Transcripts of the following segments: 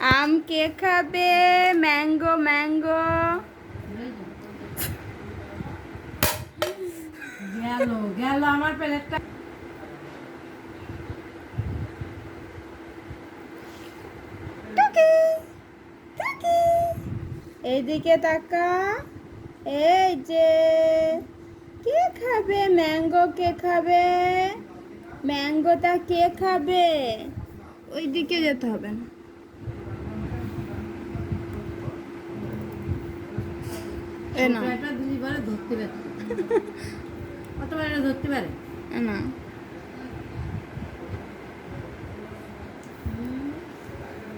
আম কে খাবে? Mango mango. গেল গেল আমার প্লেটটা। এইদিকে তাকা। এই যে কে খাবে? ম্যাঙ্গো কে খাবে? ম্যাঙ্গোটা কে খাবে? ওইদিকে যেতে হবে না। এ না। প্লেটটা দিলি ধরতে পারে। কত ধরতে পারে? না।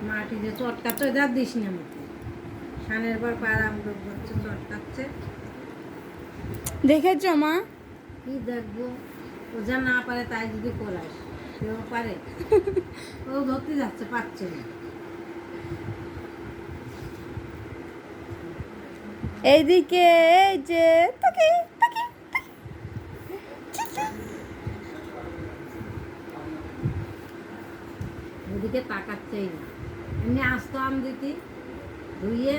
মাটি যে চটকাচ্ছে যা দিস না আমাকে। সানের পর চটকাচ্ছে। দেখেছ মা? কি দেখব? ও যা না পারে তাই যদি করাস সেও পারে। ও ধরতে যাচ্ছে পাচ্ছে না। এইদিকে এই যে তাকি তাকি তাকাচ্ছেই না। এমনি আসতো আম দিতি ধুইয়ে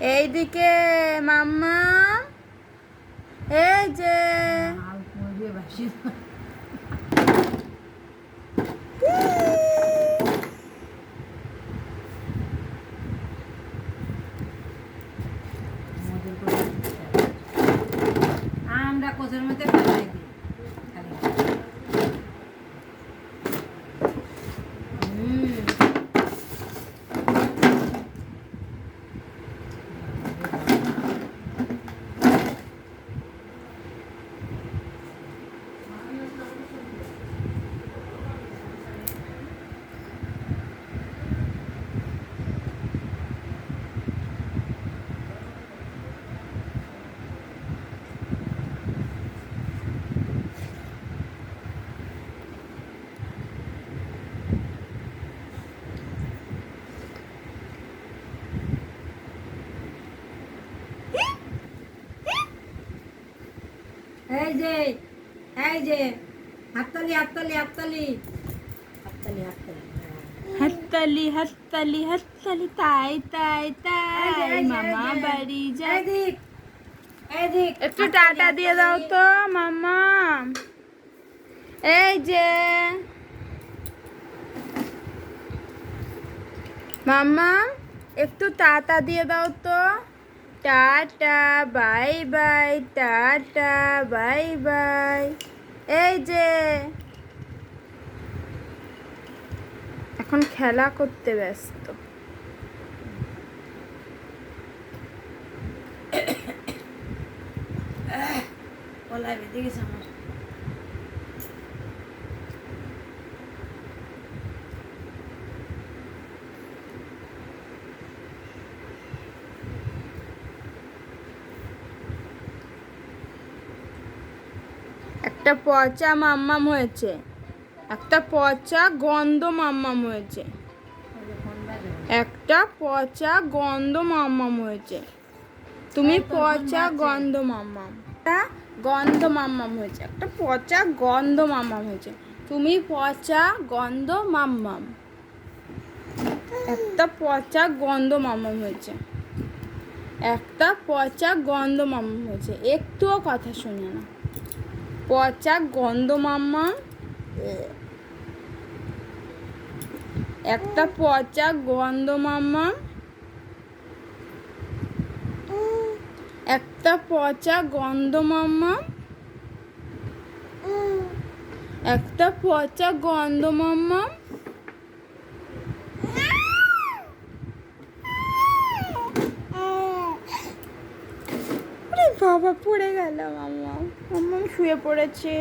এইদিকে মাম্মা। এই যে। এই যে এই যে হাততালি হাততালি হাততালি। হাততালি হাততালি হ্যাঁ। হাততালি হাততালি হাততালি তাই তাই তাই মামা বাড়ি যাই এদিক এদিক একটু টাটা দিয়ে দাও তো মামা। এই যে। মামা একটু টাটা দিয়ে দাও তো। Tata bye bye tata bye bye. এই যে। এখন খেলা করতে ব্যস্ত। আমার। একটা পচা মাম্মাম হয়েছে। একটা পচা গন্ধ মাম্মাম হয়েছে। একটা পচা গন্ধ মাম্মাম হয়েছে। তুমি পচা গন্ধ মাম্মাম। একটা গন্ধ মাম্মাম হয়েছে। একটা পচা গন্ধ মাম্মাম হয়েছে। তুমি পচা গন্ধ মাম্মাম। একটা পচা গন্ধ মাম্মাম হয়েছে। একটা পচা গন্ধ মাম্মাম হয়েছে। একটুও কথা শুনে না। পচা গন্ধ মামা একটা পচা গন্ধ মামা একটা পচা গন্ধ মামা একটা পচা গন্ধ মাম্মাম বাবা পড়ে গেল মাম্মা। মাম্মা শুয়ে পড়েছে।